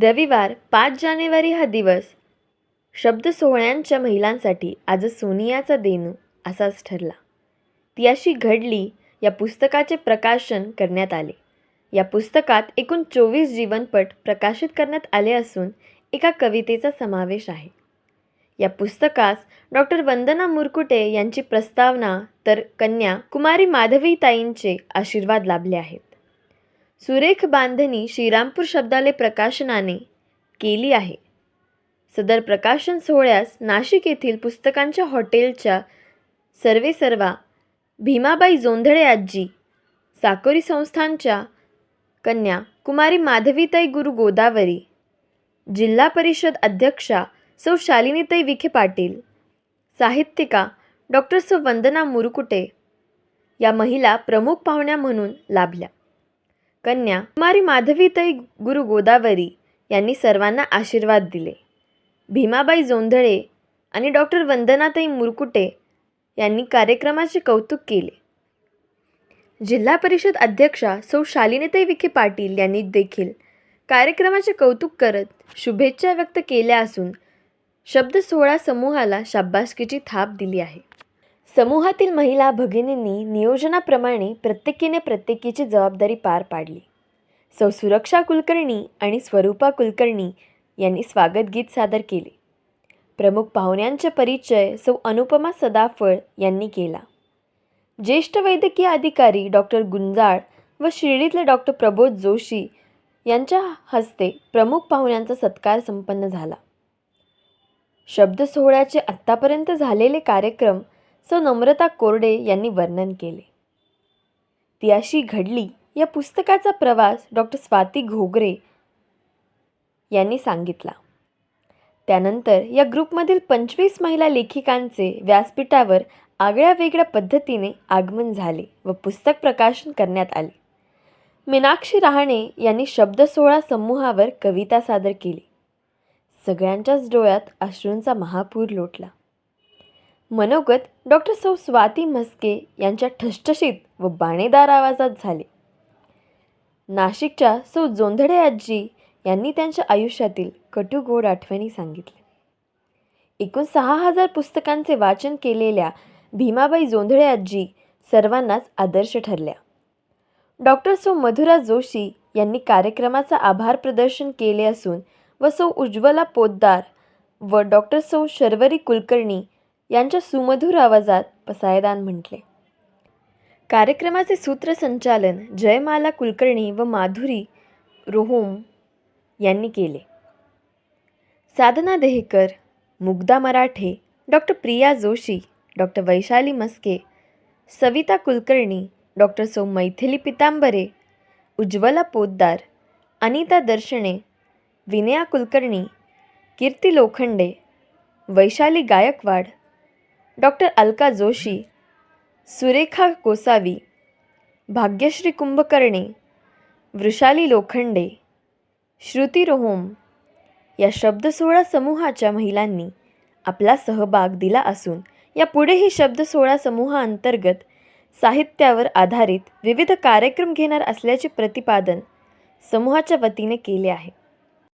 रविवार पाच जानेवारी हा दिवस. शब्द सोहळ्यांच्या महिलांसाठी आज सोनियाचा देणू असाच ठरला. ती अशी घडली या पुस्तकाचे प्रकाशन करण्यात आले. या पुस्तकात एकूण चोवीस जीवनपट प्रकाशित करण्यात आले असून एका कवितेचा समावेश आहे. या पुस्तकास डॉक्टर वंदना मुरकुटे यांची प्रस्तावना तर कन्या कुमारी माधवीताईंचे आशीर्वाद लाभले आहेत. सुरेख बांधणी श्रीरामपूर शब्दालय प्रकाशनाने केली आहे. सदर प्रकाशन सोहळ्यास नाशिक येथील पुस्तकांच्या हॉटेलच्या सर्वेसर्वा भीमाबाई जोंधळे आजी साकोरी संस्थांच्या कन्या कुमारी माधवीताई गुरु गोदावरी जिल्हा परिषद अध्यक्षा सौ शालिनीताई विखे पाटील साहित्यिका डॉक्टर सौ वंदना मुरकुटे या महिला प्रमुख पाहुण्या म्हणून लाभल्या. कन्या कुमारी माधवीताई गुरु गोदावरी यांनी सर्वांना आशीर्वाद दिले. भीमाबाई जोंधळे आणि डॉक्टर वंदनाताई मुरकुटे यांनी कार्यक्रमाचे कौतुक केले. जिल्हा परिषद अध्यक्षा सौ शालिनीताई विखे पाटील यांनी देखील कार्यक्रमाचे कौतुक करत शुभेच्छा व्यक्त केल्या असून शब्द सोहळा समूहाला शाब्बासकीची थाप दिली आहे. समूहातील महिला भगिनींनी नियोजनाप्रमाणे प्रत्येकीने प्रत्येकीची जबाबदारी पार पाडली. सौ सुरक्षा कुलकर्णी आणि स्वरूपा कुलकर्णी यांनी स्वागत गीत सादर केले. प्रमुख पाहुण्यांचे परिचय सौ अनुपमा सदाफळ यांनी केला. ज्येष्ठ वैद्यकीय अधिकारी डॉक्टर गुंजाळ व शिर्डीतले डॉक्टर प्रबोध जोशी यांच्या हस्ते प्रमुख पाहुण्यांचा सत्कार संपन्न झाला. शब्द सोहळ्याचे आत्तापर्यंत झालेले कार्यक्रम सौ नम्रता कोरडे यांनी वर्णन केले. ती अशी घडली या पुस्तकाचा प्रवास डॉक्टर स्वाती घोगरे यांनी सांगितला. त्यानंतर या ग्रुपमधील पंचवीस महिला लेखिकांचे व्यासपीठावर आगळ्या वेगळ्या पद्धतीने आगमन झाले व पुस्तक प्रकाशन करण्यात आले. मीनाक्षी रहाणे यांनी शब्दसोळा समूहावर कविता सादर केली. सगळ्यांच्याच डोळ्यात अश्रूंचा महापूर लोटला. मनोगत डॉक्टर सौ स्वाती म्हस्के यांच्या ठसठशीत व बाणेदार आवाजात झाले. नाशिकच्या सौ जोंधळे आजी यांनी त्यांच्या आयुष्यातील कटू गोड आठवणी सांगितल्या. एकूण सहा हजार पुस्तकांचे वाचन केलेल्या भीमाबाई जोंधळे आजी सर्वांनाच आदर्श ठरल्या. डॉक्टर सौ मधुरा जोशी यांनी कार्यक्रमाचा आभार प्रदर्शन केले असून व सौ उज्ज्वला पोद्दार व डॉक्टर सौ शर्वरी कुलकर्णी यांच्या सुमधुर आवाजात पसायदान म्हटले. कार्यक्रमाचे सूत्रसंचालन जयमाला कुलकर्णी व माधुरी रोहोम यांनी केले. Sadhana Dehkar Mugdha Marathe doctor Priya Joshi doctor Vaishali Maske Savita Kulkarni doctor सौ मैथिली पितांबरे उज्ज्वला पोद्दार अनिता दर्शने विनया कुलकर्णी कीर्ती लोखंडे वैशाली गायकवाड डॉक्टर अलका जोशी सुरेखा कोसावी भाग्यश्री कुंभकर्णे वृषाली लोखंडे श्रुती रोहोम या शब्दसोहळा समूहाच्या महिलांनी आपला सहभाग दिला असून यापुढेही शब्दसोळा शब्दसोहळा समूहाअंतर्गत साहित्यावर आधारित विविध कार्यक्रम घेणार असल्याचे प्रतिपादन समूहाच्या वतीने केले आहे.